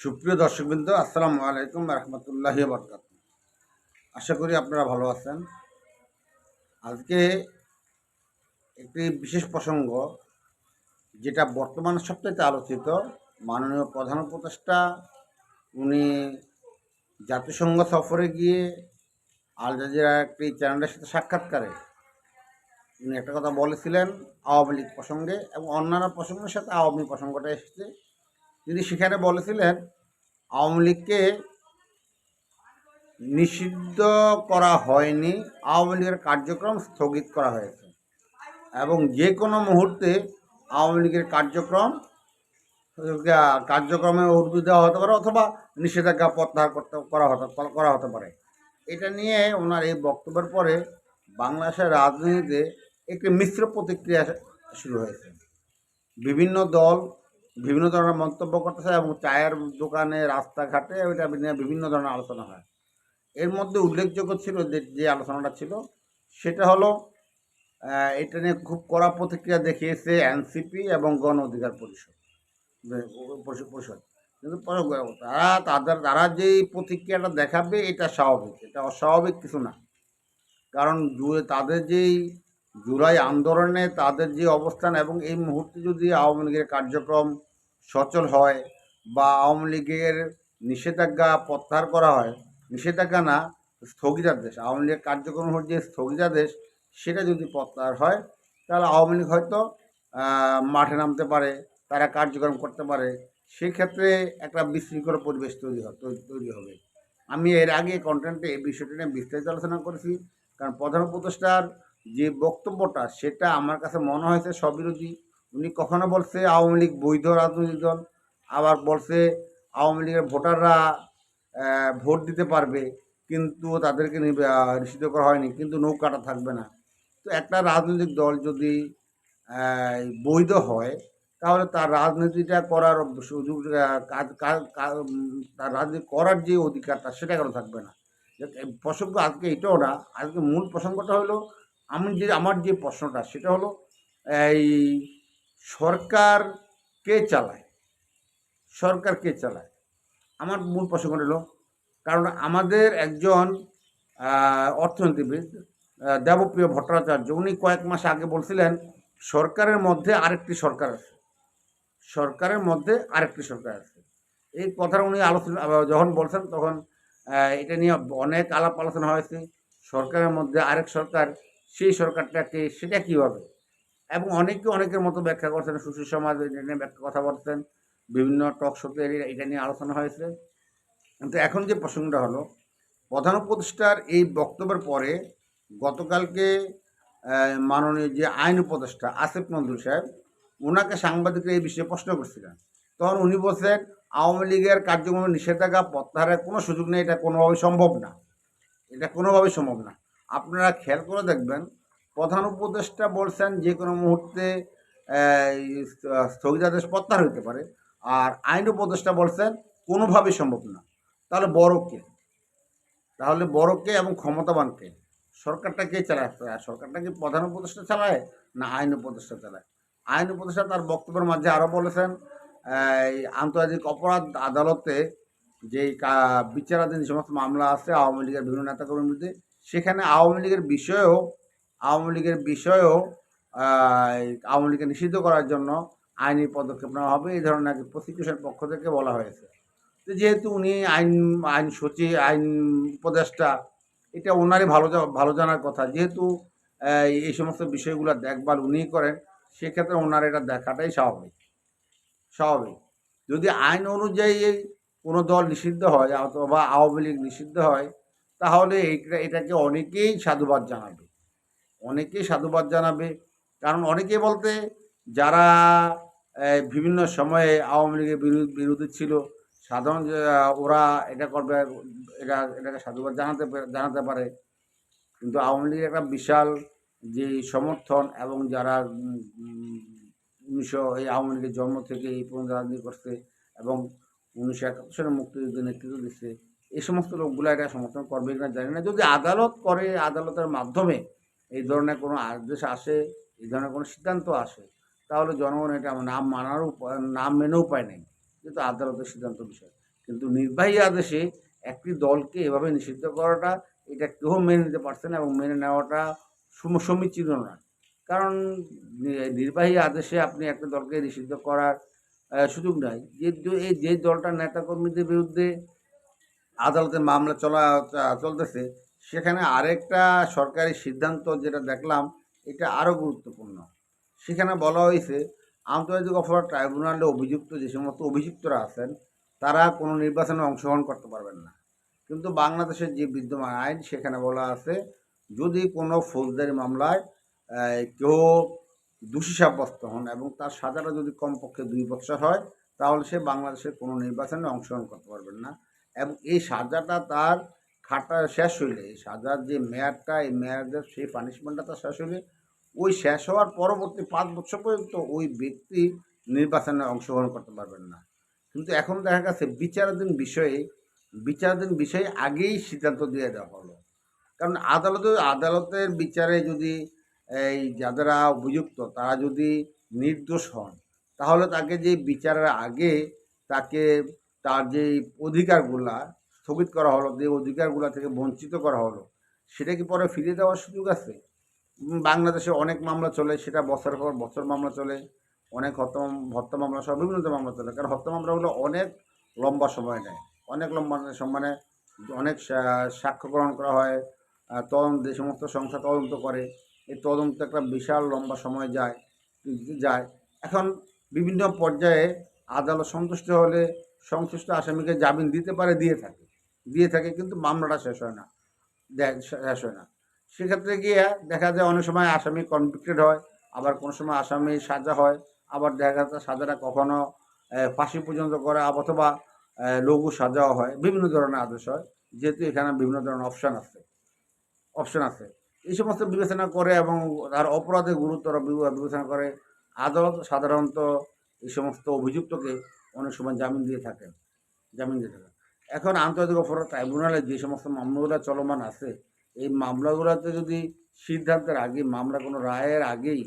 সুপ্রিয় দর্শকবৃন্দ, আসসালামু আলাইকুম রহমতুল্লাহ বরকাত আশা করি আপনারা ভালো আছেন। আজকে একটি বিশেষ প্রসঙ্গ, যেটা বর্তমান সবচেয়ে আলোচিত। মাননীয় প্রধান উপদেষ্টা, উনি জাতিসংঘ সফরে গিয়ে আল জাজিরা একটি চ্যানেলের সাথে সাক্ষাৎকারে উনি একটা কথা বলেছিলেন আওয়ামী লীগ প্রসঙ্গে এবং অন্যান্য প্রসঙ্গের সাথে আওয়ামী প্রসঙ্গটা এসেছে। তিনি সেখানে বলেছিলেন, আওয়ামী লীগকে নিষিদ্ধ করা হয়নি, আওয়ামী লীগের কার্যক্রম স্থগিত করা হয়েছে এবং যে কোনো মুহূর্তে আওয়ামী লীগের কার্যক্রম, কার্যক্রমে উদ্ভিদ দেওয়া হতে পারে অথবা নিষেধাজ্ঞা প্রত্যাহার করতে, করা হতে করা হতে পারে। এটা নিয়ে ওনার এই বক্তব্যের পরে বাংলাদেশের রাজনীতিতে একটি মিশ্র প্রতিক্রিয়া শুরু হয়েছে। বিভিন্ন দল বিভিন্ন ধরনের মন্তব্য করতেছে এবং চায়ের দোকানে, রাস্তাঘাটে ওইটা নিয়ে বিভিন্ন ধরনের আলোচনা হয়। এর মধ্যে উল্লেখযোগ্য ছিল যে আলোচনাটা ছিল, সেটা হলো এটা নিয়ে খুব কড়া প্রতিক্রিয়া দেখিয়েছে এনসিপি এবং গণ অধিকার পরিষদ। পরিষদ। কিন্তু তারা, তাদের, তারা যেই প্রতিক্রিয়াটা দেখাবে, এটা স্বাভাবিক। এটা অস্বাভাবিক কিছু না। কারণ তাদের যেই জুলাই আন্দোলনে তাদের যে অবস্থান এবং এই মুহূর্তে যদি আওয়ামী লীগের কার্যক্রম সচল হয় বা আওয়ামী লীগের নিষেধাজ্ঞা প্রত্যাহার করা হয়, নিষেধাজ্ঞা না, স্থগিতাদেশ, আওয়ামী লীগের কার্যক্রমের যে স্থগিতাদেশ, সেটা যদি প্রত্যাহার হয়, তাহলে আওয়ামী লীগ হয়তো মাঠে নামতে পারে, তারা কার্যক্রম করতে পারে, সেক্ষেত্রে একটা বিশৃঙ্খল পরিবেশ তৈরি তৈরি- হবে। আমি এর আগে কন্টেন্টে এই বিষয়টি নিয়ে বিস্তারিত আলোচনা করেছি, কারণ প্রধান উপদেষ্টার যে বক্তব্যটা, সেটা আমার কাছে মনে হয়েছে স্ববিরোধী উনি কখনো বলছে আওয়ামী লীগ বৈধ রাজনৈতিক দল, আবার বলছে আওয়ামী লীগের ভোটাররা ভোট দিতে পারবে, কিন্তু তাদেরকে নিষিদ্ধ করা হয়নি, কিন্তু নৌকাটা থাকবে না। তো একটা রাজনৈতিক দল যদি বৈধ হয়, তাহলে তার রাজনীতিটা করার সুযোগ তার রাজনীতি করার যে অধিকারটা, সেটা কেন থাকবে না? প্রসঙ্গ আজকে এটাও না, আজকে মূল প্রসঙ্গটা হলো, আমি যে, আমার যে প্রশ্নটা, সেটা হলো, এই সরকার কে চালায়? সরকার কে চালায়? আমার মূল প্রসঙ্গ হলো কারণ আমাদের একজন অর্থনীতিবিদ দেবপ্রিয় ভট্টাচার্য, উনি কয়েক মাস আগে বলছিলেন, সরকারের মধ্যে আরেকটি সরকার আছে। সরকারের মধ্যে আরেকটি সরকার আছে। এই কথাটা উনি আলোচনা যখন বলছেন তখন এটা নিয়ে অনেক আলাপ আলোচনা হয়েছে। সরকারের মধ্যে আরেক সরকার, সেই সরকারটাকে, সেটা কী হবে এবং অনেকে অনেকের মতো ব্যাখ্যা করছেন, সুশীল সমাজ এটা নিয়ে ব্যাখ্যা কথা বলছেন, বিভিন্ন টক শোতে এটা নিয়ে আলোচনা হয়েছে। কিন্তু এখন যে প্রসঙ্গটা হলো, প্রধান উপদেষ্টার এই বক্তব্যের পরে গতকালকে মাননীয় যে আইন উপদেষ্টা আসিফ নজরুল সাহেব ওনাকে সাংবাদিকরা এই বিষয়ে প্রশ্ন করছিলেন। তখন উনি বলছেন, আওয়ামী লীগের কার্যক্রমে নিষেধাজ্ঞা প্রত্যাহারের কোনো সুযোগ নেই, এটা কোনোভাবেই সম্ভব না। এটা কোনোভাবেই সম্ভব না। আপনারা খেয়াল করে দেখবেন প্রধান উপদেষ্টা বলছেন যে কোনো মুহূর্তে স্থগিতাদেশ প্রত্যাহার হতে পারে। আর আইন উপদেষ্টা বলছেন, কোনোভাবেই সম্ভব না। তাহলে বড় কে? তাহলে বড় কে এবং ক্ষমতাবান কে? সরকারটা কে চালায়? সরকারটা কি প্রধান উপদেষ্টা চালায় না আইন উপদেষ্টা চালায়? আইন উপদেষ্টা তার বক্তব্যের মাঝে আরও বলেছেন, এই আন্তর্জাতিক অপরাধ আদালতে যে বিচারাধীন সমস্ত মামলা আছে, আওয়ামী লীগের বিভিন্ন নেতাকর্মীর সেখানে আওয়ামী লীগের বিষয়েও আওয়ামী লীগের বিষয়েও আওয়ামী লীগকে নিষিদ্ধ করার জন্য আইনি পদক্ষেপ নেওয়া হবে। এই ধরনের নাকি প্রসিকিউশন পক্ষ থেকে বলা হয়েছে। তো যেহেতু উনি আইন আইন সচিব আইন উপদেষ্টা, এটা ওনারই ভালো ভালো জানার কথা। যেহেতু এই সমস্ত বিষয়গুলো দেখভাল উনিই করেন, সেক্ষেত্রে ওনার এটা দেখাটাই স্বাভাবিক। স্বাভাবিক। যদি আইন অনুযায়ী কোনো দল নিষিদ্ধ হয়, অথবা আওয়ামী লীগ নিষিদ্ধ হয়, তাহলে এইটা, এটাকে অনেকেই সাধুবাদ জানাবে। অনেকেই সাধুবাদ জানাবে। কারণ অনেকে বলতে যারা বিভিন্ন সময়ে আওয়ামী লীগের বিরু- বিরোধী ছিল, সাধারণ ওরা এটা করবে, এটা, এটাকে সাধুবাদ জানাতে জানাতে পারে। কিন্তু আওয়ামী লীগের একটা বিশাল যে সমর্থন এবং যারা উনিশশো, এই আওয়ামী লীগের জন্ম থেকে এই পর্যন্ত রাজনীতি করছে এবং উনিশশো একাত্তর সালে মুক্তিযুদ্ধে নেতৃত্ব দিচ্ছে এই সমস্ত লোকগুলো এটা সমর্থন করবে কিনা জানি না। যদি আদালত করে, আদালতের মাধ্যমে এই ধরনের কোনো আদেশ আসে, এই ধরনের কোনো সিদ্ধান্ত আসে, তাহলে জনগণ এটা নাম মানার উপায় নাম মেনেও উপায় নেই, যেহেতু আদালতের সিদ্ধান্ত বিষয়। কিন্তু নির্বাহী আদেশে একটি দলকে এভাবে নিষিদ্ধ করাটা, এটা কেউ মেনে নিতে পারছে না এবং মেনে নেওয়াটা সম- সমীচীন না কারণ নির্বাহী আদেশে আপনি একটা দলকে নিষিদ্ধ করার সুযোগ নাই। যে এই যে দলটার নেতাকর্মীদের বিরুদ্ধে আদালতে মামলা চলা, চলতেছে সেখানে আরেকটা সরকারি সিদ্ধান্ত যেটা দেখলাম, এটা আরও গুরুত্বপূর্ণ। সেখানে বলা হয়েছে, আন্তর্জাতিক অপরাধ ট্রাইব্যুনালে অভিযুক্ত যে সমস্ত অভিযুক্তরা আছেন, তারা কোনো নির্বাচনে অংশগ্রহণ করতে পারবেন না। কিন্তু বাংলাদেশের যে বিদ্যমান আইন, সেখানে বলা আছে, যদি কোনো ফৌজদারি মামলায় কেউ দোষী সাব্যস্ত হন এবং তার সাজাটা যদি কমপক্ষে দুই বছর হয়, তাহলে সে বাংলাদেশের কোনো নির্বাচনে অংশগ্রহণ করতে পারবেন না। এবং এই সাজাটা তার খাটা শেষ হইলে সাজার যে মেয়াদটা, এই মেয়াদের সেই পানিশমেন্টটা তার শেষ হইলে ওই শেষ হওয়ার পরবর্তী পাঁচ বছর পর্যন্ত ওই ব্যক্তি নির্বাচনে অংশগ্রহণ করতে পারবেন না। কিন্তু এখন দেখা গেছে, বিচারাধীন বিষয়ে বিচারাধীন বিষয়ে আগেই সিদ্ধান্ত দিয়ে দেওয়া হলো। কারণ আদালতে, আদালতের বিচারে যদি, এই যারা অভিযুক্ত, তারা যদি নির্দোষ হন, তাহলে তাকে যে বিচারের আগে তাকে, তার যে অধিকারগুলা স্থগিত করা হলো, যে অধিকারগুলা থেকে বঞ্চিত করা হলো, সেটা কি পরে ফিরিয়ে দেওয়ার সুযোগ আছে? বাংলাদেশে অনেক মামলা চলে, সেটা বছর পর বছর মামলা চলে, অনেক হত্যা হত্যা মামলা সব বিভিন্ন মামলা চলে, কারণ হত্যা মামলাগুলো অনেক লম্বা সময় নেয়, অনেক লম্বা সময় অনেক সাক্ষ্য গ্রহণ করা হয় তদন্ত, যে সমস্ত সংস্থা তদন্ত করে, এই তদন্ত একটা বিশাল লম্বা সময় যায় যায়। এখন বিভিন্ন পর্যায়ে আদালত সন্তুষ্ট হলে সংশ্লিষ্ট আসামিকে জামিন দিতে পারে, দিয়ে থাকে। দিয়ে থাকে কিন্তু মামলাটা শেষ হয় না শেষ হয় না। সেক্ষেত্রে গিয়ে দেখা যায় অনেক সময় আসামি কনভিক্টেড হয়, আবার কোনো সময় আসামি সাজা হয়, আবার দেখা যাচ্ছে সাজাটা কখনো ফাঁসি পর্যন্ত করে অথবা লঘু সাজাও হয়, বিভিন্ন ধরনের আদেশ হয়, যেহেতু এখানে বিভিন্ন ধরনের অপশান আছে অপশান আছে। এই সমস্ত বিবেচনা করে এবং তার অপরাধের গুরুতর বিবেচনা করে আদালত সাধারণত এই সমস্ত অভিযুক্তকে অনেক সময় জামিন দিয়ে থাকেন, জামিন দিয়ে থাকেন। এখন আন্তর্জাতিক অপরাধ ট্রাইব্যুনালে যে সমস্ত মামলাগুলো চলমান আছে, এই মামলাগুলোতে যদি সিদ্ধান্তের আগে, মামলা কোনো রায়ের আগেই,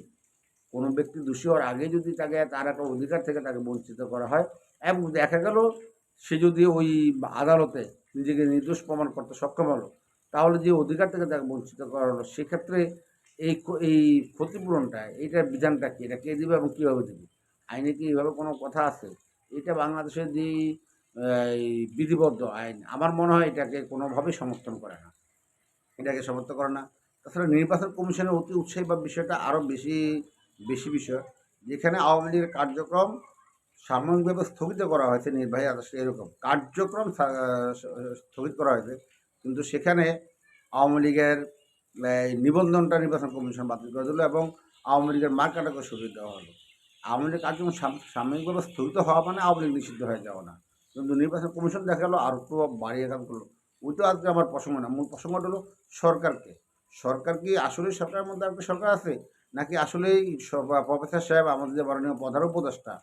কোনো ব্যক্তি দোষী হওয়ার আগে যদি তাকে, তার একটা অধিকার থেকে তাকে বঞ্চিত করা হয়, এবং দেখা গেল সে যদি ওই আদালতে নিজেকে নির্দোষ প্রমাণ করতে সক্ষম হলো, তাহলে যে অধিকার থেকে তাকে বঞ্চিত করা হলো, সেক্ষেত্রে এই এই ক্ষতিপূরণটা এইটার বিধানটা কি? এটা কে দিবে এবং কীভাবে দেবে? আইনে কি এইভাবে কোনো কথা আছে? এটা বাংলাদেশের যে বিধিবদ্ধ আইন। আমার মনে হয় এটাকে কোনোভাবেই সমর্থন করে না। এটাকে সমর্থন করে না। তাছাড়া নির্বাচন কমিশনের অতি উৎসাহী বা বিষয়টা আরও বেশি বেশি বিষয়, যেখানে আওয়ামী লীগের কার্যক্রম সাময়িকভাবে স্থগিত করা হয়েছে নির্বাহী আদেশে এরকম। কার্যক্রম স্থগিত করা হয়েছে। কিন্তু সেখানে আওয়ামী লীগের নিবন্ধনটা নির্বাচন কমিশন বাতিল করে দিল এবং আওয়ামী লীগের মার্কাটাকে সরিয়ে দেওয়া হলো। আওয়ামী লীগ কার্যক্রম সাম- সাময়িকভাবে স্থগিত হওয়া মানে আওয়ামী লীগ নিষিদ্ধ হয়ে যাওয়া না। কিন্তু নির্বাচন কমিশন দেখা গেলো আর একটু বাড়িয়ে কাজ করল। ওই তো আজকে আমার প্রসঙ্গ না, মূল প্রসঙ্গটা হলো সরকারকে। সরকার কি আসলে সরকারের মধ্যে একটা সরকার আছে? নাকি আসলেই প্রফেসর সাহেব আমাদের যে মাননীয় প্রধান উপদেষ্টা,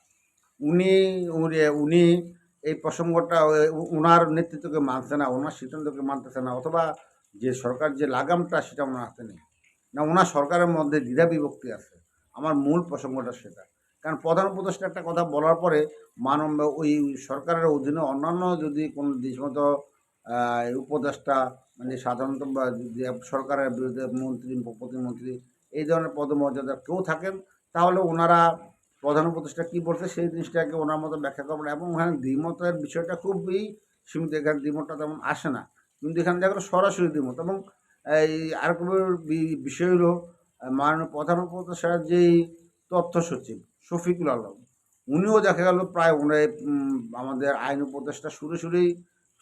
উনি, উনি- উনি এই প্রসঙ্গটা ওনার নেতৃত্বকে মানছে না ওনার সিদ্ধান্তকে মানতেছে না, অথবা যে সরকার যে লাগামটা সেটা ওনার হাতে নেই। না ওনার সরকারের মধ্যে দ্বিধা বিভক্তি আছে। আমার মূল প্রসঙ্গটা সেটা। কারণ প্রধান উপদেষ্টা একটা কথা বলার পরে মানব ওই সরকারের অধীনে অন্যান্য যদি কোনো আহ, উপদেষ্টা মানে সাধারণত যে সরকারের বিরুদ্ধে মন্ত্রী প্রতিমন্ত্রী এই ধরনের পদমর্যাদার কেউ থাকেন তাহলে ওনারা প্রধান উপদেষ্টা কী বলছে সেই জিনিসটাকে ওনার মতো ব্যাখ্যা করবেন এবং ওখানে দ্বিমতের বিষয়টা খুবই সীমিত এখানে দ্বিমতটা তেমন আসে না। কিন্তু এখানে দেখা সরাসরি দ্বিমত এবং এই আরেকটা বি- বিষয় হলো মাননীয় প্রধান উপদেষ্টার যেই তথ্য সচিব শফিকুল আলম। উনিও দেখা গেল প্রায় উনি আমাদের আইন উপদেষ্টা। সুরে সুরেই,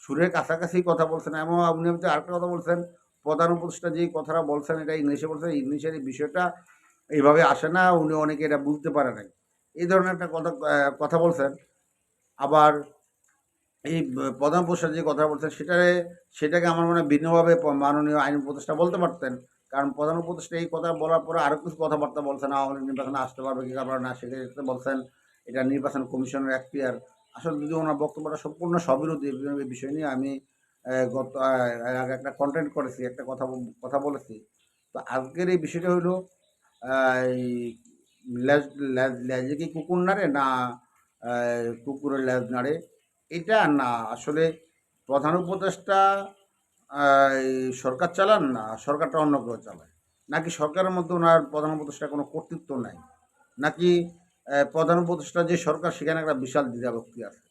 সুরের কাছাকাছি কথা বলছেন। এবং উনি হচ্ছে আরেকটা কথা বলছেন, প্রধান উপদেষ্টা যেই কথাটা বলছেন, এটা ইংলিশে বলছেন, ইংলিশের এই বিষয়টা এইভাবে আসে না, উনি অনেকে এটা বুঝতে পারে নাই। এই ধরনের একটা কথা কথা বলছেন। আবার এই প্রধান উপদেষ্টা যে কথা বলছেন, সেটারে, সেটাকে আমার মনে হয় ভিন্নভাবে মাননীয় আইন উপদেষ্টা বলতে পারতেন। কারণ প্রধান উপদেষ্টা এই কথা বলার পরে আরও কিছু কথাবার্তা বলছেন, আওয়ামী লীগ নির্বাচনে আসতে পারবে কি পারবে না সেক্ষেত্রে বলছেন। এটা নির্বাচন কমিশনের এখতিয়ার আসলে যদি ওনার বক্তব্যটা সম্পূর্ণ সবিরোধী বিষয় নিয়ে আমি গত আগে একটা কন্টেন্ট করেছি, একটা কথা কথা বলেছি। তো আজকের এই বিষয়টা হলো লেজে কি কুকুর নাড়ে না কুকুরের লেজ নাড়ে? এটা না। আসলে প্রধান উপদেষ্টা সরকার চালান না, সরকারটা অন্য কেউ চালায়। নাকি সরকারের মধ্যে ওনার প্রধান উপদেষ্টার কোনো কর্তৃত্ব নাই? নাকি প্রধান উপদেষ্টা যে সরকার, সেখানে একটা বিশাল দ্বিধাভক্তি আছে।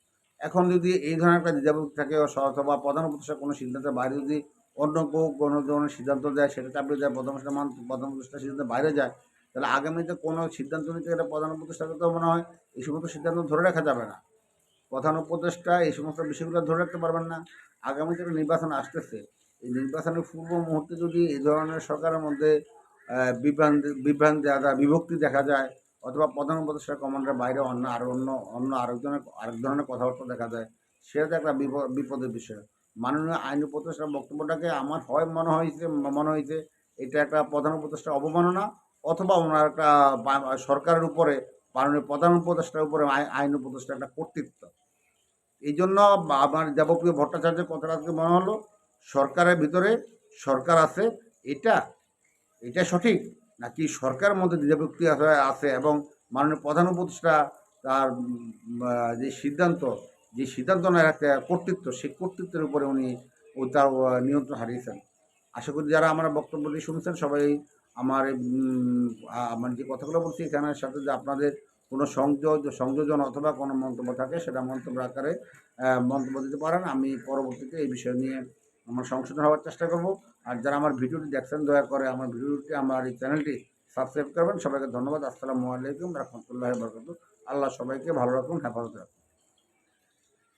এখন যদি এই ধরনের একটা দ্বিধাভক্তি থাকে, অথবা প্রধান উপদেষ্টা কোনো সিদ্ধান্তের বাইরে যদি অন্য কেউ কোনো ধরনের সিদ্ধান্ত দেয়, সেটা চাপিয়ে যায় প্রধান মান, প্রধান উপদেষ্টা সিদ্ধান্তের বাইরে যায়, তাহলে আগামীতে কোনো সিদ্ধান্ত নিতে গেলে প্রধান উপদেষ্টাকে তো মনে হয় এই সমস্ত সিদ্ধান্ত ধরে রাখা যাবে না। প্রধান উপদেষ্টা এই সমস্ত বিষয়গুলো ধরে রাখতে পারবেন না। আগামীতে একটা নির্বাচন আসতেছে, এই নির্বাচনের পূর্ব মুহূর্তে যদি এই ধরনের সরকারের মধ্যে বিভ্রান্তি বিভ্রান্তি দেখা বিভক্তি দেখা যায়, অথবা প্রধান উপদেষ্টা কমান্ডের বাইরে অন্য আরও অন্য অন্য আরেকজনের, আরেক ধরনের কথাবার্তা দেখা যায়, সেটা একটা বিপদের বিষয়। মাননীয় আইন উপদেষ্টার বক্তব্যটাকে আমার হয়, মনে হয়েছে মনে হয়েছে, এটা একটা প্রধান উপদেষ্টার অবমাননা, অথবা ওনার একটা সরকারের উপরে মাননীয় প্রধান উপদেষ্টার উপরে আই- আইন উপদেষ্টা একটা কর্তৃত্ব। এই জন্য আমার দেবপ্রিয় ভট্টাচার্যের কথাটা আজকে মনে হলো, সরকারের ভিতরে সরকার আছে, এটা এটা সঠিক? নাকি সরকারের মধ্যে দ্বিধাভক্তি আছে এবং মাননীয় প্রধান উপদেষ্টা তার যে সিদ্ধান্ত যে সিদ্ধান্ত নেওয়ার একটা কর্তৃত্ব, সেই কর্তৃত্বের উপরে উনি ও তার নিয়ন্ত্রণ হারিয়েছেন। আশা করি যারা আমার বক্তব্যটি শুনছেন, সবাই আমার আমার যে কথাগুলো বলছি এখানের সাথে যে আপনাদের কোনো সংযোগ, সংযোজন অথবা কোনো মন্তব্য থাকে সেটা মন্তব্য আকারে মন্তব্য দিতে পারেন। আমি পরবর্তীতে এই বিষয় নিয়ে আমার সংশোধন হওয়ার চেষ্টা করব। আর যারা আমার ভিডিওটি দেখছেন, দয়া করে আমার ভিডিওটি, আমার এই চ্যানেলটি সাবস্ক্রাইব করবেন। সবাইকে ধন্যবাদ। আসসালামু আলাইকুম। রহমতুল্লাহ বরকত আল্লাহ সবাইকে ভালো রাখুন, হেফাজত রাখুন।